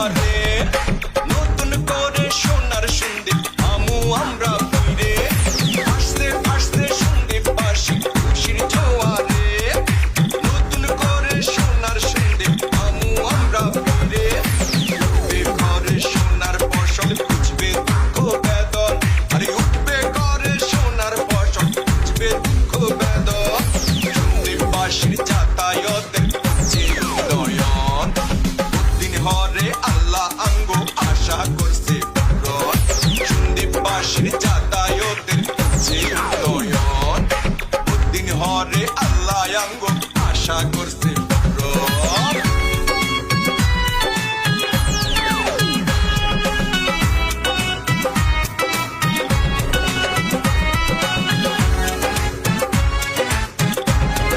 Lord. ঘরে আল্লাহ আঙ্গ আশা করছে।